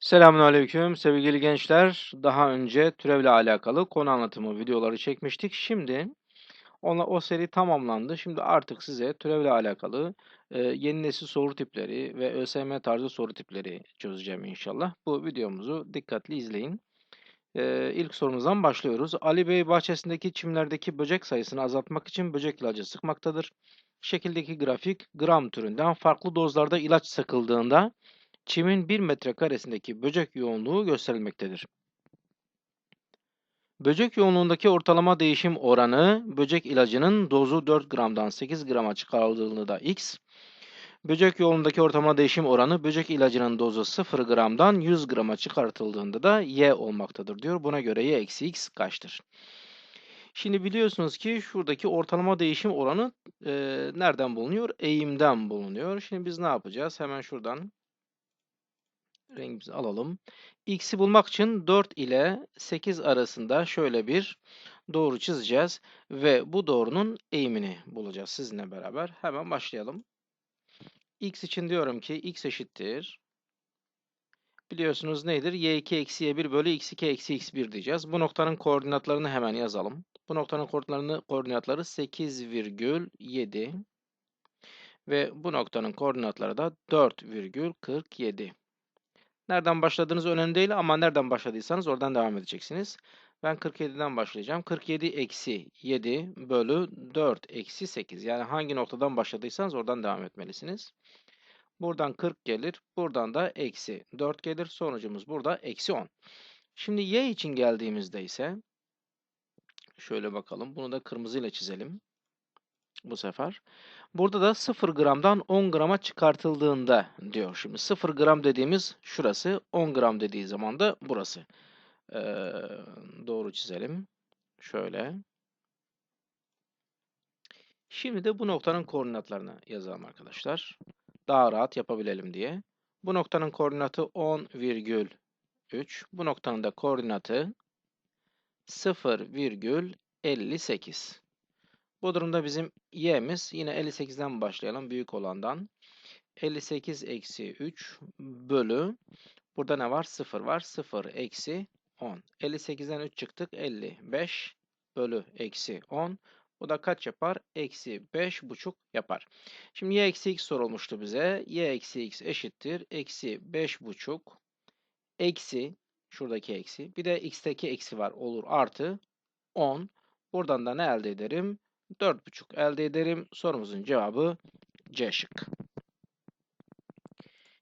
Selamünaleyküm sevgili gençler. Daha önce türevle alakalı konu anlatımı videoları çekmiştik. Şimdi ona, o seri tamamlandı. Şimdi artık size türevle alakalı e, yeni nesil soru tipleri ve ÖSYM tarzı soru tipleri çözeceğim inşallah. Bu videomuzu dikkatli izleyin. E, ilk sorumuzdan başlıyoruz. Ali Bey bahçesindeki çimlerdeki böcek sayısını azaltmak için böcek ilacı sıkmaktadır. Şekildeki grafik gram türünden farklı dozlarda ilaç sıkıldığında çimin 1 metrekaresindeki böcek yoğunluğu gösterilmektedir. Böcek yoğunluğundaki ortalama değişim oranı, böcek ilacının dozu 4 gramdan 8 grama çıkarıldığında x, böcek yoğunluğundaki ortalama değişim oranı, böcek ilacının dozu 0 gramdan 100 grama çıkartıldığında da y olmaktadır diyor. Buna göre y eksi x kaçtır? Şimdi biliyorsunuz ki şuradaki ortalama değişim oranı e, nereden bulunuyor? Eğimden bulunuyor. Şimdi biz ne yapacağız? Hemen şuradan rengimizi alalım. X'i bulmak için 4 ile 8 arasında şöyle bir doğru çizeceğiz ve bu doğrunun eğimini bulacağız sizinle beraber. Hemen başlayalım. X için diyorum ki x eşittir. Biliyorsunuz nedir? y2 eksi y1 bölü x2 eksi x1 diyeceğiz. Bu noktanın koordinatlarını hemen yazalım. Bu noktanın koordinatlarını, koordinatları 8,7 ve bu noktanın koordinatları da 4,47. Nereden başladığınız önemli değil ama nereden başladıysanız oradan devam edeceksiniz. Ben 47'den başlayacağım. 47 eksi 7 bölü 4 eksi 8. Yani hangi noktadan başladıysanız oradan devam etmelisiniz. Buradan 40 gelir. Buradan da eksi 4 gelir. Sonucumuz burada eksi 10. Şimdi y için geldiğimizde ise şöyle bakalım. Bunu da kırmızıyla çizelim. Bu sefer. Burada da 0 gramdan 10 grama çıkartıldığında diyor. Şimdi 0 gram dediğimiz şurası, 10 gram dediği zaman da burası. Ee, doğru çizelim. Şöyle. Şimdi de bu noktanın koordinatlarını yazalım arkadaşlar. Daha rahat yapabilelim diye. Bu noktanın koordinatı 10,3. Bu noktanın da koordinatı 0,58. Bu durumda bizim y'miz yine 58'den başlayalım büyük olandan. 58 eksi 3 bölü burada ne var? 0 var. 0 eksi 10. 58'den 3 çıktık. 55 bölü eksi 10. Bu da kaç yapar? Eksi 5 buçuk yapar. Şimdi y eksi x sorulmuştu bize. y eksi x eşittir. Eksi 5 buçuk eksi şuradaki eksi. Bir de x'teki eksi var. Olur artı 10. Buradan da ne elde ederim? 4,5 elde ederim. Sorumuzun cevabı C şık.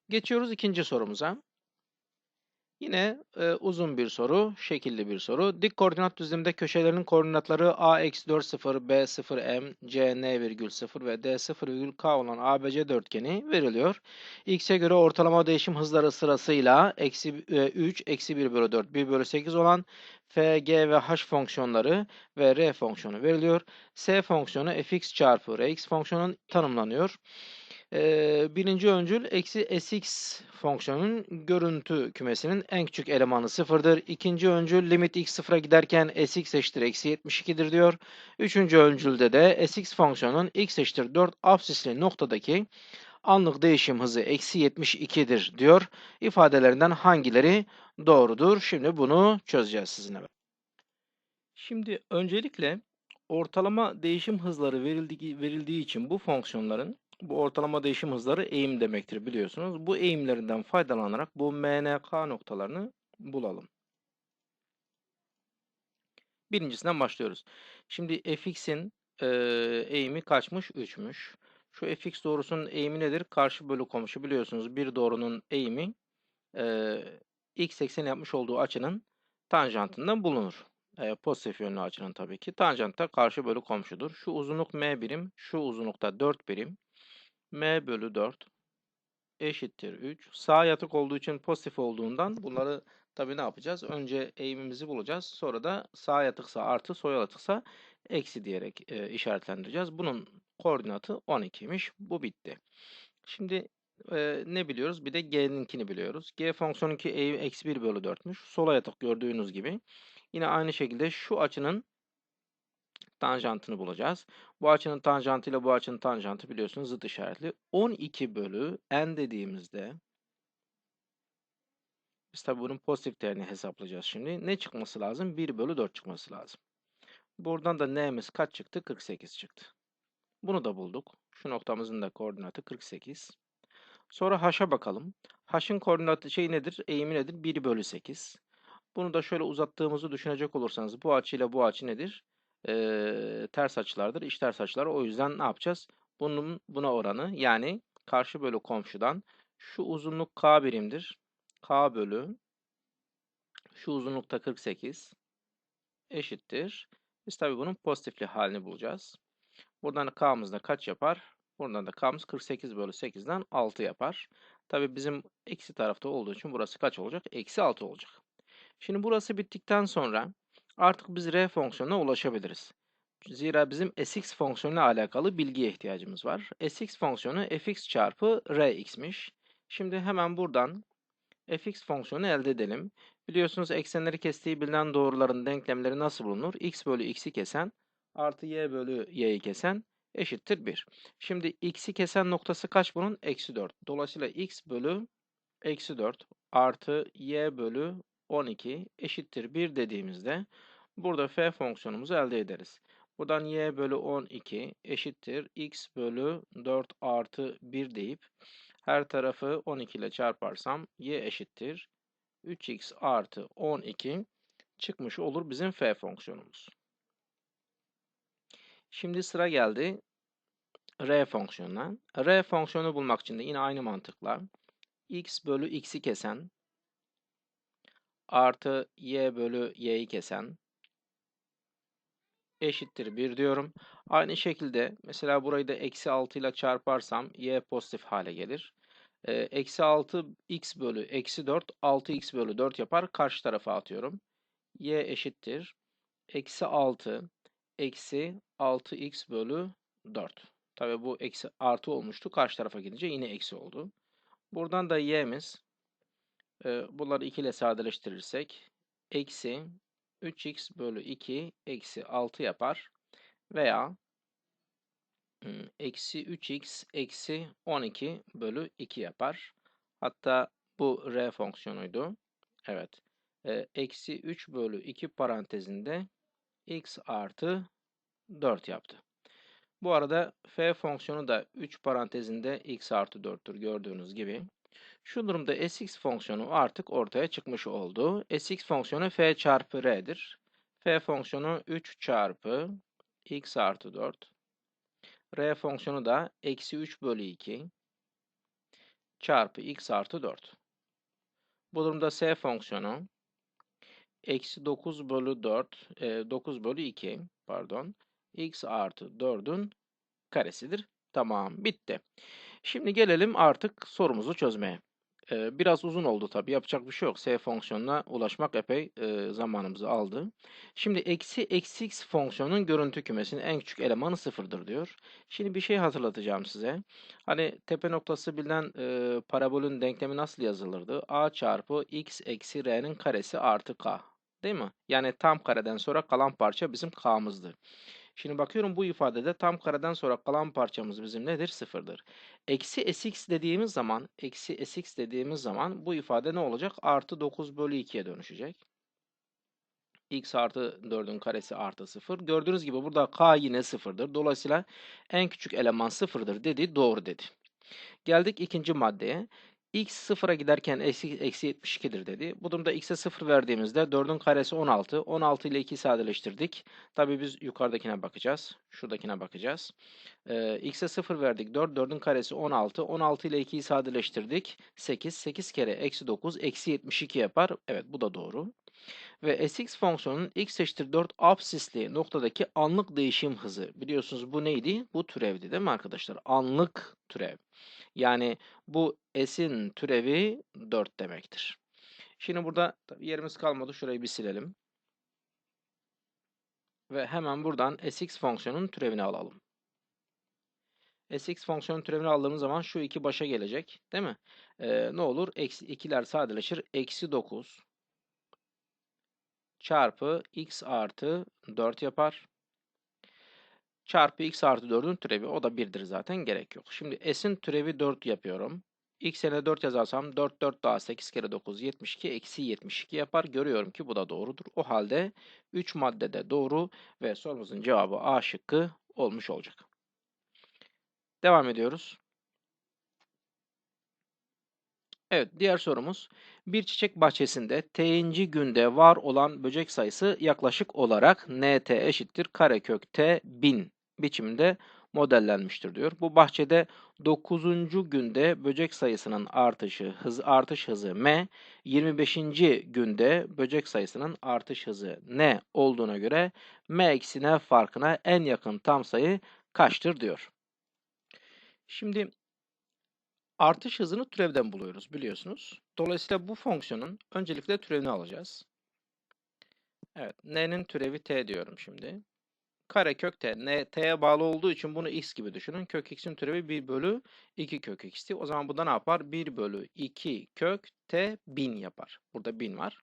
Geçiyoruz ikinci sorumuza. Yine e, uzun bir soru, şekilli bir soru. Dik koordinat düzleminde köşelerinin koordinatları a eksi 4 0, b 0 m, c n virgül 0 ve d 0 virgül k olan ABC dörtgeni veriliyor. X'e göre ortalama değişim hızları sırasıyla eksi 3, eksi 1 bölü 4, 1 bölü 8 olan f, g ve h fonksiyonları ve r fonksiyonu veriliyor. S fonksiyonu fx çarpı rx fonksiyonun tanımlanıyor. Ee, birinci öncül eksi sx fonksiyonun görüntü kümesinin en küçük elemanı sıfırdır. İkinci öncül limit x sıfıra giderken sx eşittir eksi 72'dir diyor. Üçüncü öncülde de sx fonksiyonun x eşittir 4 absisli noktadaki anlık değişim hızı eksi 72'dir diyor. İfadelerinden hangileri doğrudur? Şimdi bunu çözeceğiz sizinle. Şimdi öncelikle ortalama değişim hızları verildiği, verildiği için bu fonksiyonların bu ortalama değişim hızları eğim demektir biliyorsunuz. Bu eğimlerinden faydalanarak bu MNK noktalarını bulalım. Birincisinden başlıyoruz. Şimdi fx'in e, eğimi kaçmış? 3'müş. Şu fx doğrusunun eğimi nedir? Karşı bölü komşu biliyorsunuz. Bir doğrunun eğimi e, x eksen yapmış olduğu açının tanjantından bulunur. E, pozitif yönlü açının tabii ki. Tanjant da karşı bölü komşudur. Şu uzunluk m birim, şu uzunlukta 4 birim m bölü 4 eşittir 3. Sağ yatık olduğu için pozitif olduğundan bunları tabi ne yapacağız? Önce eğimimizi bulacağız. Sonra da sağ yatıksa artı, sol yatıksa eksi diyerek e, işaretlendireceğiz. Bunun koordinatı 12'ymiş. Bu bitti. Şimdi e, ne biliyoruz? Bir de g'ninkini biliyoruz. g fonksiyonunki eğim eksi 1 bölü 4'müş. Sola yatık gördüğünüz gibi. Yine aynı şekilde şu açının tanjantını bulacağız. Bu açının tanjantı ile bu açının tanjantı biliyorsunuz zıt işaretli. 12 bölü n dediğimizde Biz tabi bunun pozitif değerini hesaplayacağız şimdi. Ne çıkması lazım? 1 bölü 4 çıkması lazım. Buradan da n'miz kaç çıktı? 48 çıktı. Bunu da bulduk. Şu noktamızın da koordinatı 48. Sonra h'a bakalım. h'ın koordinatı şey nedir? Eğimi nedir? 1 bölü 8. Bunu da şöyle uzattığımızı düşünecek olursanız bu açıyla bu açı nedir? Ee, ters açılardır. İç ters açılar. O yüzden ne yapacağız? Bunun buna oranı yani karşı bölü komşudan şu uzunluk k birimdir. k bölü şu uzunlukta 48 eşittir. Biz tabi bunun pozitifli halini bulacağız. Buradan k'mız da kaç yapar? Buradan da k'mız 48 bölü 8'den 6 yapar. Tabi bizim eksi tarafta olduğu için burası kaç olacak? Eksi 6 olacak. Şimdi burası bittikten sonra artık biz r fonksiyonuna ulaşabiliriz. Zira bizim sx fonksiyonuyla alakalı bilgiye ihtiyacımız var. sx fonksiyonu fx çarpı rx'miş. Şimdi hemen buradan fx fonksiyonu elde edelim. Biliyorsunuz eksenleri kestiği bilinen doğruların denklemleri nasıl bulunur? x bölü x'i kesen artı y bölü y'yi kesen eşittir 1. Şimdi x'i kesen noktası kaç bunun? Eksi 4. Dolayısıyla x bölü eksi 4 artı y bölü 12 eşittir 1 dediğimizde burada f fonksiyonumuzu elde ederiz. Buradan y bölü 12 eşittir x bölü 4 artı 1 deyip her tarafı 12 ile çarparsam y eşittir 3x artı 12 çıkmış olur bizim f fonksiyonumuz. Şimdi sıra geldi r fonksiyonuna. r fonksiyonu bulmak için de yine aynı mantıkla x bölü x'i kesen artı y bölü y'yi kesen eşittir 1 diyorum. Aynı şekilde mesela burayı da eksi 6 ile çarparsam y pozitif hale gelir. Eksi 6 x bölü eksi 4 6x bölü 4 yapar. Karşı tarafa atıyorum. y eşittir. Eksi 6 eksi 6x bölü 4. Tabi bu eksi artı olmuştu. Karşı tarafa gidince yine eksi oldu. Buradan da y'miz e, bunları 2 ile sadeleştirirsek eksi 3x bölü 2 eksi 6 yapar. Veya eksi 3x eksi 12 bölü 2 yapar. Hatta bu r fonksiyonuydu. Evet. Eksi 3 bölü 2 parantezinde x artı 4 yaptı. Bu arada f fonksiyonu da 3 parantezinde x artı 4'tür gördüğünüz gibi. Şu durumda sx fonksiyonu artık ortaya çıkmış oldu. sx fonksiyonu f çarpı r'dir. f fonksiyonu 3 çarpı x artı 4. r fonksiyonu da eksi 3 bölü 2 çarpı x artı 4. Bu durumda s fonksiyonu eksi 9 bölü 4, e, 9 bölü 2 pardon x artı 4'ün karesidir. Tamam bitti. Şimdi gelelim artık sorumuzu çözmeye. Ee, biraz uzun oldu tabii. Yapacak bir şey yok. S fonksiyonuna ulaşmak epey e, zamanımızı aldı. Şimdi eksi eksi x fonksiyonun görüntü kümesinin en küçük elemanı sıfırdır diyor. Şimdi bir şey hatırlatacağım size. Hani tepe noktası bilinen e, parabolün denklemi nasıl yazılırdı? a çarpı x eksi r'nin karesi artı k. Değil mi? Yani tam kareden sonra kalan parça bizim k'mızdı. Şimdi bakıyorum bu ifadede tam kareden sonra kalan parçamız bizim nedir? Sıfırdır. Eksi sx dediğimiz zaman, eksi sx dediğimiz zaman bu ifade ne olacak? Artı 9 bölü 2'ye dönüşecek. x artı 4'ün karesi artı 0. Gördüğünüz gibi burada k yine sıfırdır. Dolayısıyla en küçük eleman sıfırdır dedi. Doğru dedi. Geldik ikinci maddeye x sıfıra giderken eksi, eksi 72'dir dedi. Bu durumda x'e 0 verdiğimizde 4'ün karesi 16. 16 ile 2'yi sadeleştirdik. Tabi biz yukarıdakine bakacağız. Şuradakine bakacağız. Ee, x'e 0 verdik. 4. 4'ün karesi 16. 16 ile 2'yi sadeleştirdik. 8. 8 kere eksi 9 eksi 72 yapar. Evet bu da doğru. Ve sx fonksiyonunun x eşittir 4 absisli noktadaki anlık değişim hızı. Biliyorsunuz bu neydi? Bu türevdi değil mi arkadaşlar? Anlık türev. Yani bu s'in türevi 4 demektir. Şimdi burada yerimiz kalmadı. Şurayı bir silelim. Ve hemen buradan sx fonksiyonun türevini alalım. sx fonksiyonun türevini aldığımız zaman şu iki başa gelecek. Değil mi? Ee, ne olur? Eksi 2'ler sadeleşir. Eksi 9 çarpı x artı 4 yapar çarpı x artı 4'ün türevi. O da 1'dir zaten gerek yok. Şimdi s'in türevi 4 yapıyorum. x yerine 4 yazarsam 4 4 daha 8 kere 9 72 eksi 72 yapar. Görüyorum ki bu da doğrudur. O halde 3 maddede doğru ve sorumuzun cevabı A şıkkı olmuş olacak. Devam ediyoruz. Evet, diğer sorumuz. Bir çiçek bahçesinde t'inci günde var olan böcek sayısı yaklaşık olarak nt eşittir karekök t 1000 biçiminde modellenmiştir diyor. Bu bahçede 9. günde böcek sayısının artışı, hız artış hızı m, 25. günde böcek sayısının artış hızı n olduğuna göre m eksi n farkına en yakın tam sayı kaçtır diyor. Şimdi artış hızını türevden buluyoruz biliyorsunuz. Dolayısıyla bu fonksiyonun öncelikle türevini alacağız. Evet, n'nin türevi t diyorum şimdi. Karekök t. n t'ye bağlı olduğu için bunu x gibi düşünün. Kök x'in türevi 1 bölü 2 kök x'ti. O zaman bu da ne yapar? 1 bölü 2 kök t 1000 yapar. Burada 1000 var.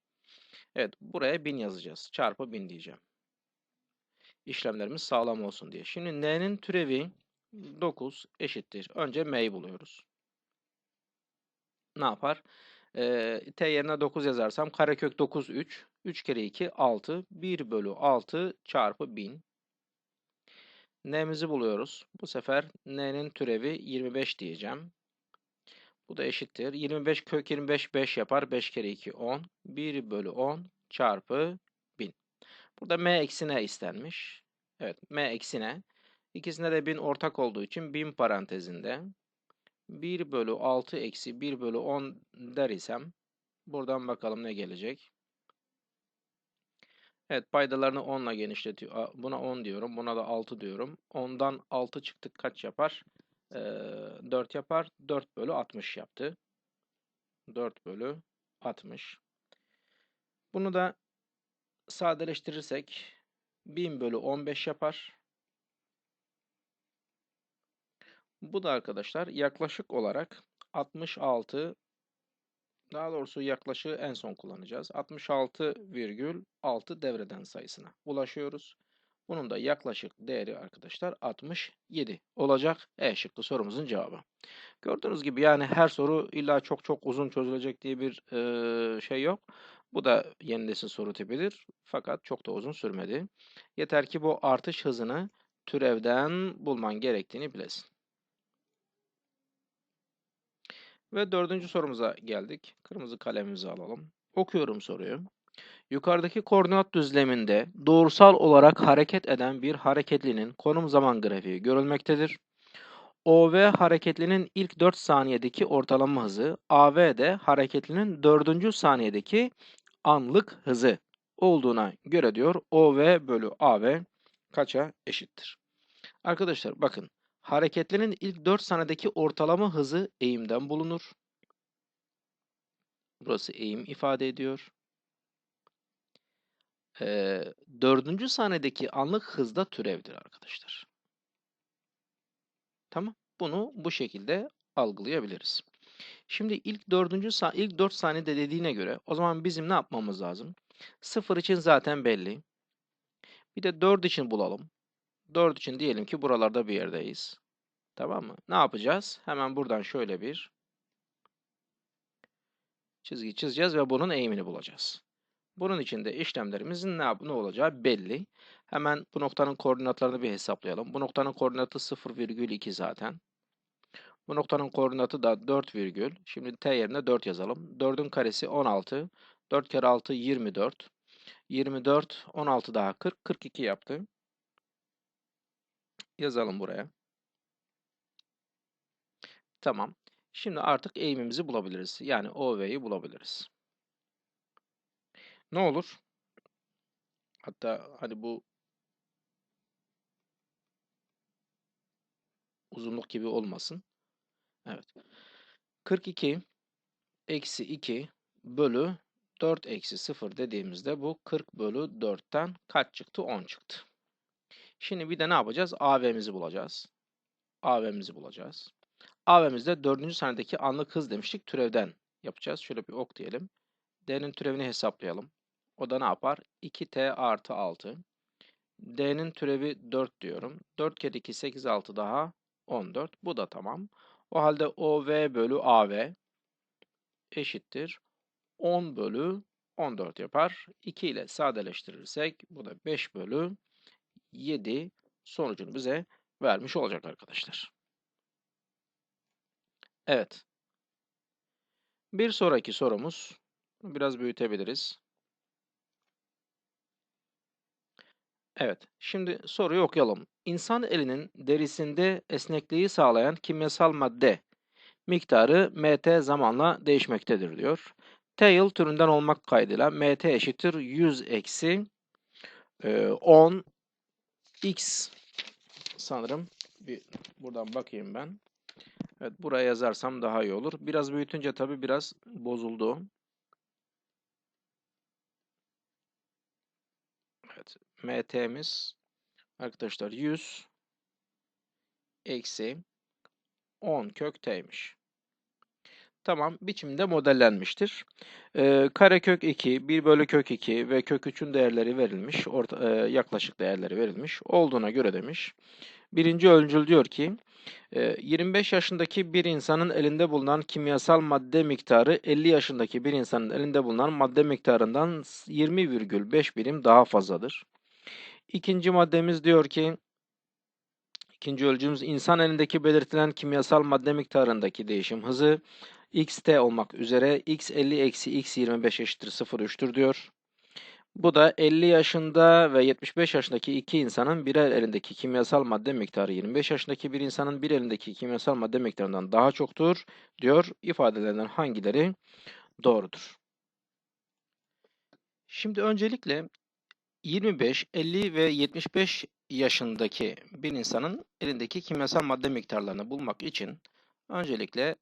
Evet, buraya 1000 yazacağız. Çarpı 1000 diyeceğim. İşlemlerimiz sağlam olsun diye. Şimdi n'nin türevi 9 eşittir. Önce m'yi buluyoruz ne yapar? Ee, t yerine 9 yazarsam karekök 9 3. 3 kere 2 6. 1 bölü 6 çarpı 1000. N'mizi buluyoruz. Bu sefer n'nin türevi 25 diyeceğim. Bu da eşittir. 25 kök 25 5 yapar. 5 kere 2 10. 1 bölü 10 çarpı 1000. Burada m eksi n istenmiş. Evet m eksi n. İkisinde de 1000 ortak olduğu için 1000 parantezinde 1 bölü 6 eksi 1 bölü 10 der isem buradan bakalım ne gelecek. Evet paydalarını 10 ile genişletiyor. Buna 10 diyorum. Buna da 6 diyorum. 10'dan 6 çıktık kaç yapar? Ee, 4 yapar. 4 bölü 60 yaptı. 4 bölü 60. Bunu da sadeleştirirsek 1000 bölü 15 yapar. Bu da arkadaşlar yaklaşık olarak 66 daha doğrusu yaklaşığı en son kullanacağız. 66,6 devreden sayısına ulaşıyoruz. Bunun da yaklaşık değeri arkadaşlar 67 olacak. E şıkkı sorumuzun cevabı. Gördüğünüz gibi yani her soru illa çok çok uzun çözülecek diye bir e, şey yok. Bu da yeni soru tipidir. Fakat çok da uzun sürmedi. Yeter ki bu artış hızını türevden bulman gerektiğini bilesin. Ve dördüncü sorumuza geldik. Kırmızı kalemimizi alalım. Okuyorum soruyu. Yukarıdaki koordinat düzleminde doğrusal olarak hareket eden bir hareketlinin konum zaman grafiği görülmektedir. OV hareketlinin ilk 4 saniyedeki ortalama hızı, AV de hareketlinin 4. saniyedeki anlık hızı olduğuna göre diyor OV bölü AV kaça eşittir? Arkadaşlar bakın Hareketlerin ilk 4 saniyedeki ortalama hızı eğimden bulunur. Burası eğim ifade ediyor. Ee, dördüncü saniyedeki anlık hız da türevdir arkadaşlar. Tamam. Bunu bu şekilde algılayabiliriz. Şimdi ilk dördüncü ilk 4 saniyede dediğine göre o zaman bizim ne yapmamız lazım? 0 için zaten belli. Bir de 4 için bulalım. 4 için diyelim ki buralarda bir yerdeyiz. Tamam mı? Ne yapacağız? Hemen buradan şöyle bir çizgi çizeceğiz ve bunun eğimini bulacağız. Bunun için de işlemlerimizin ne, ne olacağı belli. Hemen bu noktanın koordinatlarını bir hesaplayalım. Bu noktanın koordinatı 0,2 zaten. Bu noktanın koordinatı da 4 virgül. Şimdi t yerine 4 yazalım. 4'ün karesi 16. 4 kere 6 24. 24, 16 daha 40, 42 yaptı. Yazalım buraya. Tamam. Şimdi artık eğimimizi bulabiliriz. Yani OV'yi bulabiliriz. Ne olur? Hatta hadi bu uzunluk gibi olmasın. Evet. 42 eksi 2 bölü 4 eksi 0 dediğimizde bu 40 bölü 4'ten kaç çıktı? 10 çıktı. Şimdi bir de ne yapacağız? AV'mizi bulacağız. AV'mizi bulacağız. AV'mizde 4. saniyedeki anlık hız demiştik. Türevden yapacağız. Şöyle bir ok diyelim. D'nin türevini hesaplayalım. O da ne yapar? 2T artı 6. D'nin türevi 4 diyorum. 4 kere 2 8 6 daha 14. Bu da tamam. O halde OV bölü AV eşittir 10 bölü 14 yapar. 2 ile sadeleştirirsek bu da 5 bölü 7 sonucunu bize vermiş olacak arkadaşlar. Evet. Bir sonraki sorumuz. Biraz büyütebiliriz. Evet, şimdi soruyu okuyalım. İnsan elinin derisinde esnekliği sağlayan kimyasal madde miktarı mt zamanla değişmektedir diyor. Tail türünden olmak kaydıyla mt eşittir 100 eksi 10 x sanırım. Bir buradan bakayım ben. Evet, buraya yazarsam daha iyi olur. Biraz büyütünce tabii biraz bozuldu. Evet, MT'miz arkadaşlar 100 eksi 10 kök t'ymiş. Tamam, biçimde modellenmiştir. Ee, kök 2, 1 bölü kök 2 ve kök 3'ün değerleri verilmiş, orta, e, yaklaşık değerleri verilmiş. Olduğuna göre demiş. Birinci öncül diyor ki, 25 yaşındaki bir insanın elinde bulunan kimyasal madde miktarı 50 yaşındaki bir insanın elinde bulunan madde miktarından 20,5 birim daha fazladır. İkinci maddemiz diyor ki, ikinci ölçümüz insan elindeki belirtilen kimyasal madde miktarındaki değişim hızı xt olmak üzere x 50 eksi x 25 eşittir 0,3'tür diyor. Bu da 50 yaşında ve 75 yaşındaki iki insanın birer elindeki kimyasal madde miktarı 25 yaşındaki bir insanın bir elindeki kimyasal madde miktarından daha çoktur diyor. İfadelerinden hangileri doğrudur? Şimdi öncelikle 25, 50 ve 75 yaşındaki bir insanın elindeki kimyasal madde miktarlarını bulmak için öncelikle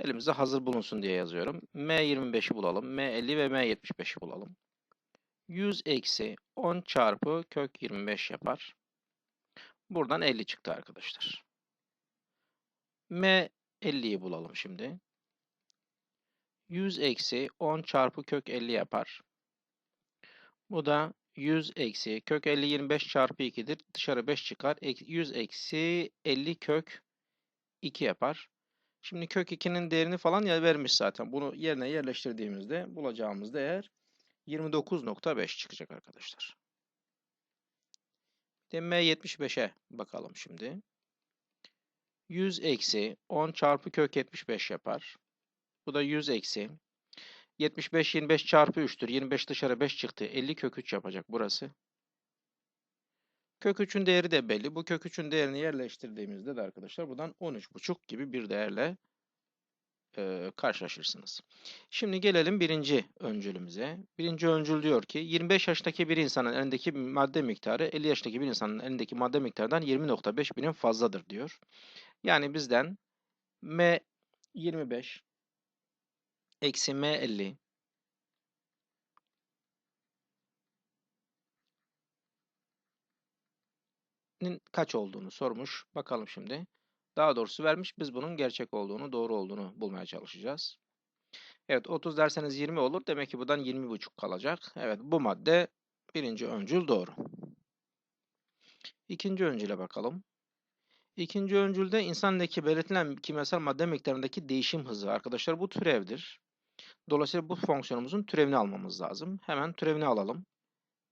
elimizde hazır bulunsun diye yazıyorum. M25'i bulalım, M50 ve M75'i bulalım. 100 eksi 10 çarpı kök 25 yapar. Buradan 50 çıktı arkadaşlar. M 50'yi bulalım şimdi. 100 eksi 10 çarpı kök 50 yapar. Bu da 100 eksi kök 50 25 çarpı 2'dir. Dışarı 5 çıkar. 100 eksi 50 kök 2 yapar. Şimdi kök 2'nin değerini falan ya vermiş zaten. Bunu yerine yerleştirdiğimizde bulacağımız değer 29.5 çıkacak arkadaşlar. M75'e bakalım şimdi. 100 eksi 10 çarpı kök 75 yapar. Bu da 100 eksi 75 25 çarpı 3'tür. 25 dışarı 5 çıktı. 50 kök 3 yapacak burası. Kök 3'ün değeri de belli. Bu kök 3'ün değerini yerleştirdiğimizde de arkadaşlar buradan 13,5 gibi bir değerle e, karşılaşırsınız. Şimdi gelelim birinci öncülümüze. Birinci öncül diyor ki 25 yaşındaki bir insanın elindeki madde miktarı 50 yaşındaki bir insanın elindeki madde miktarından 20.5 birim fazladır diyor. Yani bizden M 25 eksi M 50 kaç olduğunu sormuş. Bakalım şimdi. Daha doğrusu vermiş. Biz bunun gerçek olduğunu, doğru olduğunu bulmaya çalışacağız. Evet 30 derseniz 20 olur. Demek ki buradan 20,5 kalacak. Evet bu madde birinci öncül doğru. İkinci öncüle bakalım. İkinci öncülde insandaki belirtilen kimyasal madde miktarındaki değişim hızı. Arkadaşlar bu türevdir. Dolayısıyla bu fonksiyonumuzun türevini almamız lazım. Hemen türevini alalım.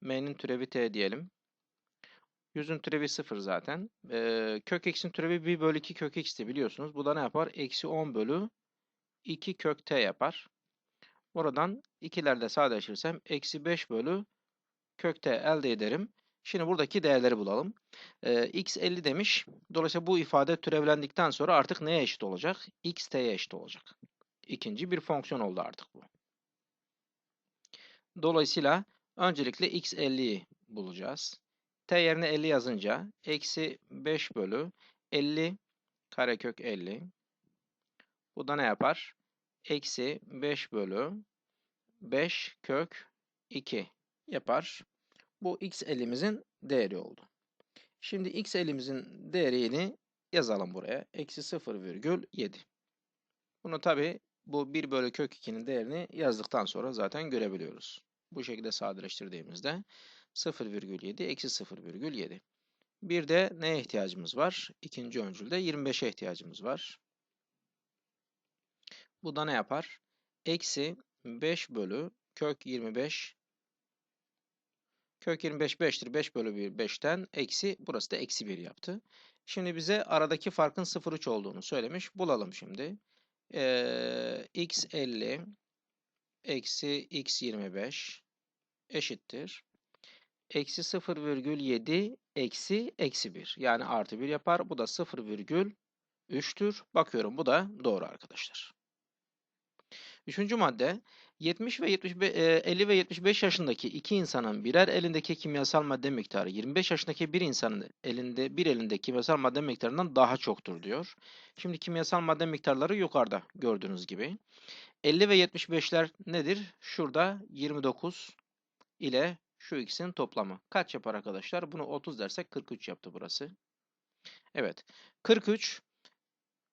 M'nin türevi t diyelim. 100'ün türevi 0 zaten. Ee, kök x'in türevi 1 bölü 2 kök x'ti biliyorsunuz. Bu da ne yapar? Eksi 10 bölü 2 kök t yapar. Buradan ikilerde sadeleşirsem eksi 5 bölü kök t elde ederim. Şimdi buradaki değerleri bulalım. Ee, x 50 demiş. Dolayısıyla bu ifade türevlendikten sonra artık neye eşit olacak? x t'ye eşit olacak. İkinci bir fonksiyon oldu artık bu. Dolayısıyla öncelikle x 50'yi bulacağız t yerine 50 yazınca eksi 5 bölü 50 karekök 50. Bu da ne yapar? Eksi 5 bölü 5 kök 2 yapar. Bu x elimizin değeri oldu. Şimdi x elimizin değerini yazalım buraya. Eksi 0,7. Bunu tabi bu 1 bölü kök 2'nin değerini yazdıktan sonra zaten görebiliyoruz. Bu şekilde sadeleştirdiğimizde 0,7 eksi 0,7. Bir de neye ihtiyacımız var? İkinci öncülde 25'e ihtiyacımız var. Bu da ne yapar? Eksi 5 bölü kök 25 Kök 25 5'tir. 5 bölü 1 5'ten eksi burası da eksi 1 yaptı. Şimdi bize aradaki farkın 0,3 olduğunu söylemiş. Bulalım şimdi. Ee, x 50 eksi x 25 eşittir. Eksi 0,7 eksi eksi 1. Yani artı 1 yapar. Bu da 0,3'tür. Bakıyorum bu da doğru arkadaşlar. Üçüncü madde 70 ve 75, 50 ve 75 yaşındaki iki insanın birer elindeki kimyasal madde miktarı 25 yaşındaki bir insanın elinde bir elinde kimyasal madde miktarından daha çoktur diyor. Şimdi kimyasal madde miktarları yukarıda gördüğünüz gibi. 50 ve 75'ler nedir? Şurada 29 ile şu ikisinin toplamı. Kaç yapar arkadaşlar? Bunu 30 dersek 43 yaptı burası. Evet. 43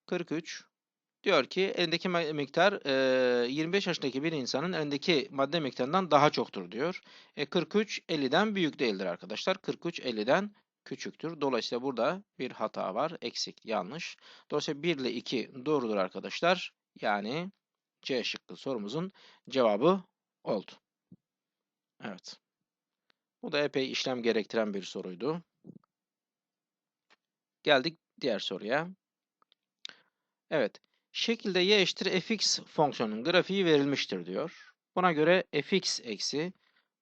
43 Diyor ki elindeki miktar e, 25 yaşındaki bir insanın elindeki madde miktarından daha çoktur diyor. E, 43 50'den büyük değildir arkadaşlar. 43 50'den küçüktür. Dolayısıyla burada bir hata var. Eksik, yanlış. Dolayısıyla 1 ile 2 doğrudur arkadaşlar. Yani C şıkkı sorumuzun cevabı oldu. Evet. Bu da epey işlem gerektiren bir soruydu. Geldik diğer soruya. Evet. Şekilde y eşittir fx fonksiyonun grafiği verilmiştir diyor. Buna göre fx eksi,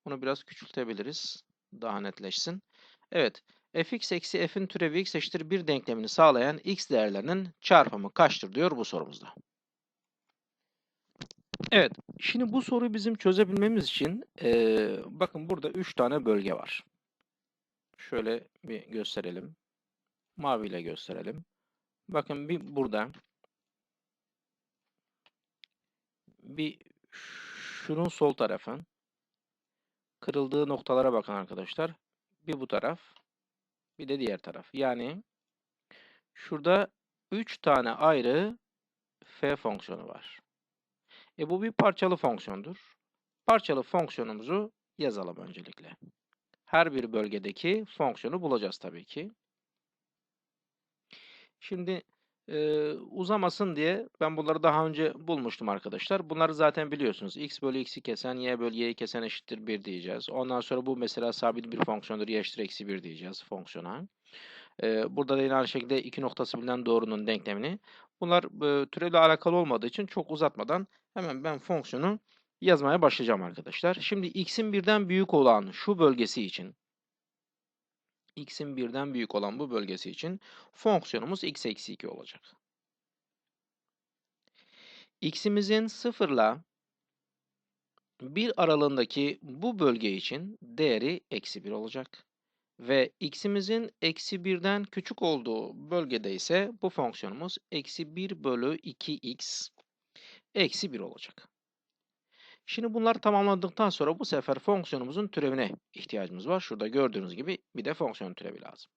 bunu biraz küçültebiliriz, daha netleşsin. Evet, fx eksi f'in türevi x eşittir 1 denklemini sağlayan x değerlerinin çarpımı kaçtır diyor bu sorumuzda. Evet, şimdi bu soruyu bizim çözebilmemiz için ee, bakın burada 3 tane bölge var. Şöyle bir gösterelim. Maviyle gösterelim. Bakın bir burada bir şunun sol tarafı kırıldığı noktalara bakın arkadaşlar. Bir bu taraf, bir de diğer taraf. Yani şurada 3 tane ayrı f fonksiyonu var. E bu bir parçalı fonksiyondur. Parçalı fonksiyonumuzu yazalım öncelikle. Her bir bölgedeki fonksiyonu bulacağız tabii ki. Şimdi e, uzamasın diye ben bunları daha önce bulmuştum arkadaşlar. Bunları zaten biliyorsunuz. x bölü x'i kesen, y bölü y'yi kesen eşittir 1 diyeceğiz. Ondan sonra bu mesela sabit bir fonksiyondur. y eşittir eksi 1 diyeceğiz fonksiyona. E, burada da yine aynı şekilde iki noktası bilinen doğrunun denklemini. Bunlar e, türevle alakalı olmadığı için çok uzatmadan hemen ben fonksiyonu yazmaya başlayacağım arkadaşlar. Şimdi x'in birden büyük olan şu bölgesi için x'in birden büyük olan bu bölgesi için fonksiyonumuz x eksi 2 olacak. x'imizin 0 ile 1 aralığındaki bu bölge için değeri eksi 1 olacak. Ve x'imizin eksi 1'den küçük olduğu bölgede ise bu fonksiyonumuz eksi 1 bölü 2x eksi 1 olacak. Şimdi bunlar tamamlandıktan sonra bu sefer fonksiyonumuzun türevine ihtiyacımız var. Şurada gördüğünüz gibi bir de fonksiyon türevi lazım.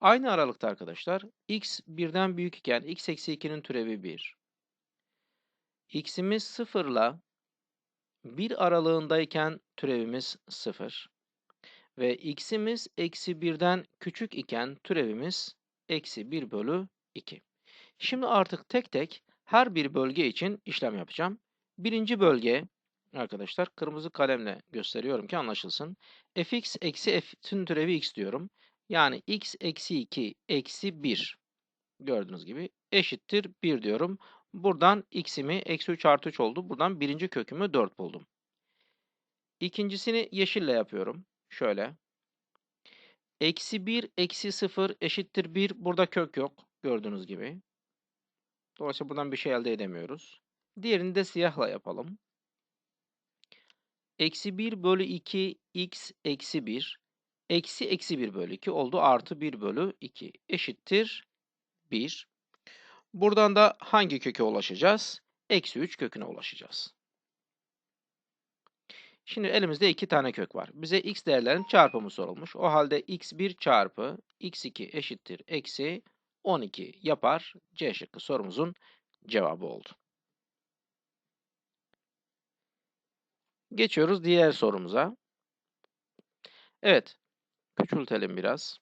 Aynı aralıkta arkadaşlar x birden büyük iken x eksi 2'nin türevi 1. x'imiz 0 ile 1 aralığındayken türevimiz 0. Ve x'imiz eksi 1'den küçük iken türevimiz eksi 1 bölü 2. Şimdi artık tek tek her bir bölge için işlem yapacağım. Birinci bölge arkadaşlar kırmızı kalemle gösteriyorum ki anlaşılsın. fx eksi f'in türevi x diyorum. Yani x eksi 2 eksi 1 gördüğünüz gibi eşittir 1 diyorum. Buradan x'imi eksi 3 artı 3 oldu. Buradan birinci kökümü 4 buldum. İkincisini yeşille yapıyorum. Şöyle. Eksi 1 eksi 0 eşittir 1. Burada kök yok. Gördüğünüz gibi. Dolayısıyla buradan bir şey elde edemiyoruz. Diğerini de siyahla yapalım. Eksi 1 bölü 2 x eksi 1. Eksi eksi 1 bölü 2 oldu. Artı 1 bölü 2 eşittir 1. Buradan da hangi köke ulaşacağız? Eksi 3 köküne ulaşacağız. Şimdi elimizde iki tane kök var. Bize x değerlerin çarpımı sorulmuş. O halde x1 çarpı x2 eşittir eksi 12 yapar. C şıkkı sorumuzun cevabı oldu. Geçiyoruz diğer sorumuza. Evet, küçültelim biraz.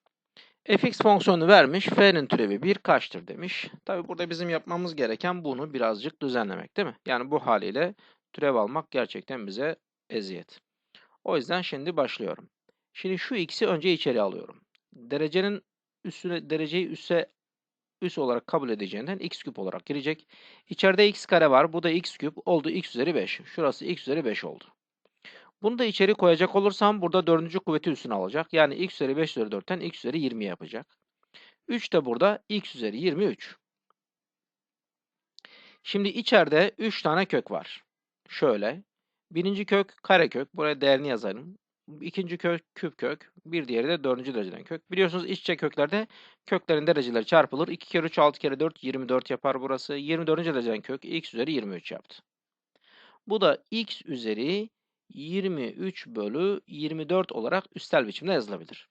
fx fonksiyonu vermiş. F'nin türevi 1 kaçtır demiş. Tabi burada bizim yapmamız gereken bunu birazcık düzenlemek değil mi? Yani bu haliyle türev almak gerçekten bize eziyet. O yüzden şimdi başlıyorum. Şimdi şu x'i önce içeri alıyorum. Derecenin üstüne dereceyi üsse üs olarak kabul edeceğinden x küp olarak girecek. İçeride x kare var. Bu da x küp oldu x üzeri 5. Şurası x üzeri 5 oldu. Bunu da içeri koyacak olursam burada dördüncü kuvveti üstüne alacak. Yani x üzeri 5 üzeri 4'ten x üzeri 20 yapacak. 3 de burada x üzeri 23. Şimdi içeride 3 tane kök var. Şöyle. Birinci kök karekök. Buraya değerini yazarım. İkinci kök küp kök. Bir diğeri de dördüncü dereceden kök. Biliyorsunuz iç içe köklerde köklerin dereceleri çarpılır. 2 kere 3 6 kere 4 24 yapar burası. 24. dereceden kök x üzeri 23 yaptı. Bu da x üzeri 23 bölü 24 olarak üstel biçimde yazılabilir.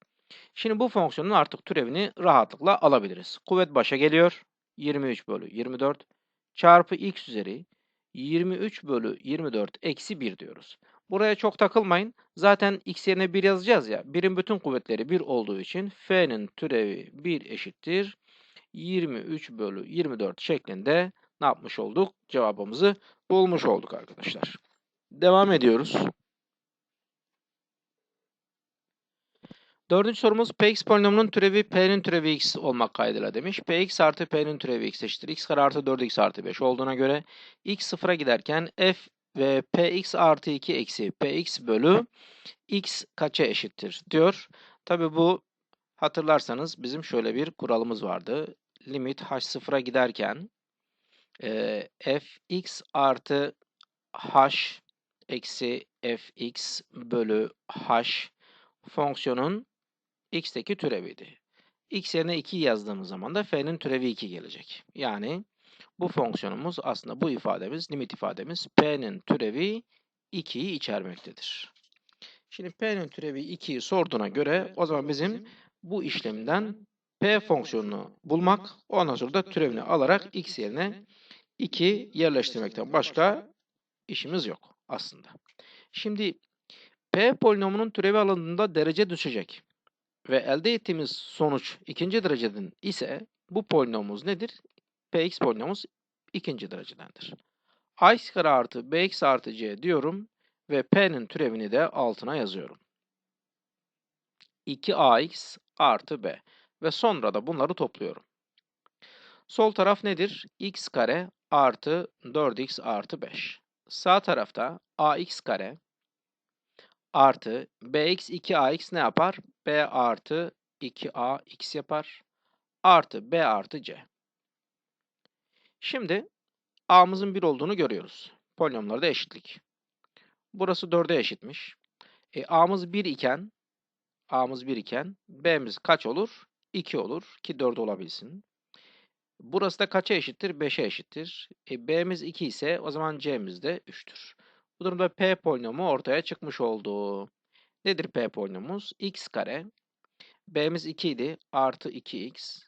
Şimdi bu fonksiyonun artık türevini rahatlıkla alabiliriz. Kuvvet başa geliyor. 23 bölü 24 çarpı x üzeri 23 bölü 24 eksi 1 diyoruz. Buraya çok takılmayın. Zaten x yerine 1 yazacağız ya. 1'in bütün kuvvetleri 1 olduğu için f'nin türevi 1 eşittir. 23 bölü 24 şeklinde ne yapmış olduk? Cevabımızı bulmuş olduk arkadaşlar. Devam ediyoruz. Dördüncü sorumuz px polinomunun türevi p'nin türevi x olmak kaydıyla demiş. px artı p'nin türevi x eşittir. x kare artı 4x artı 5 olduğuna göre x sıfıra giderken f ve px artı 2 eksi px bölü x kaça eşittir diyor. Tabi bu hatırlarsanız bizim şöyle bir kuralımız vardı. Limit h sıfıra giderken e, fx artı h eksi fx bölü h fonksiyonun x'teki türeviydi. x yerine 2 yazdığımız zaman da f'nin türevi 2 gelecek. Yani bu fonksiyonumuz aslında bu ifademiz, limit ifademiz p'nin türevi 2'yi içermektedir. Şimdi p'nin türevi 2'yi sorduğuna göre o zaman bizim bu işlemden p fonksiyonunu bulmak, ondan sonra da türevini alarak x yerine 2 yerleştirmekten başka işimiz yok aslında. Şimdi p polinomunun türevi alındığında derece düşecek. Ve elde ettiğimiz sonuç ikinci dereceden ise bu polinomumuz nedir? px polinomumuz ikinci derecedendir. ax kare artı bx artı c diyorum ve p'nin türevini de altına yazıyorum. 2ax artı b ve sonra da bunları topluyorum. Sol taraf nedir? x kare artı 4x artı 5. Sağ tarafta ax kare artı bx 2ax ne yapar? b artı 2ax yapar. Artı b artı c. Şimdi a'mızın 1 olduğunu görüyoruz. Polinomlarda eşitlik. Burası 4'e eşitmiş. E, a'mız 1 iken a'mız 1 iken b'miz kaç olur? 2 olur ki 4 olabilsin. Burası da kaça eşittir? 5'e eşittir. E, b'miz 2 ise o zaman c'miz de 3'tür. Durumda p polinomu ortaya çıkmış oldu. Nedir p polinomumuz? x kare. b'miz 2 idi. Artı 2x.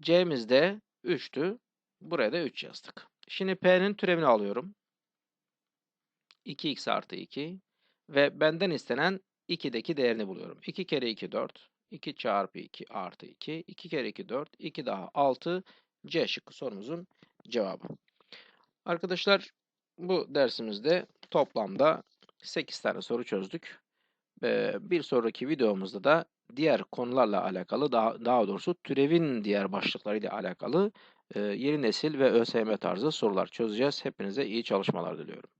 c'miz de 3'tü. Buraya da 3 yazdık. Şimdi p'nin türevini alıyorum. 2x artı 2. Ve benden istenen 2'deki değerini buluyorum. 2 kere 2 4. 2 çarpı 2 artı 2. 2 kere 2 4. 2 daha 6. C şıkkı sorumuzun cevabı. Arkadaşlar bu dersimizde toplamda 8 tane soru çözdük. Bir sonraki videomuzda da diğer konularla alakalı daha, daha doğrusu türevin diğer başlıklarıyla alakalı yeni nesil ve ÖSYM tarzı sorular çözeceğiz. Hepinize iyi çalışmalar diliyorum.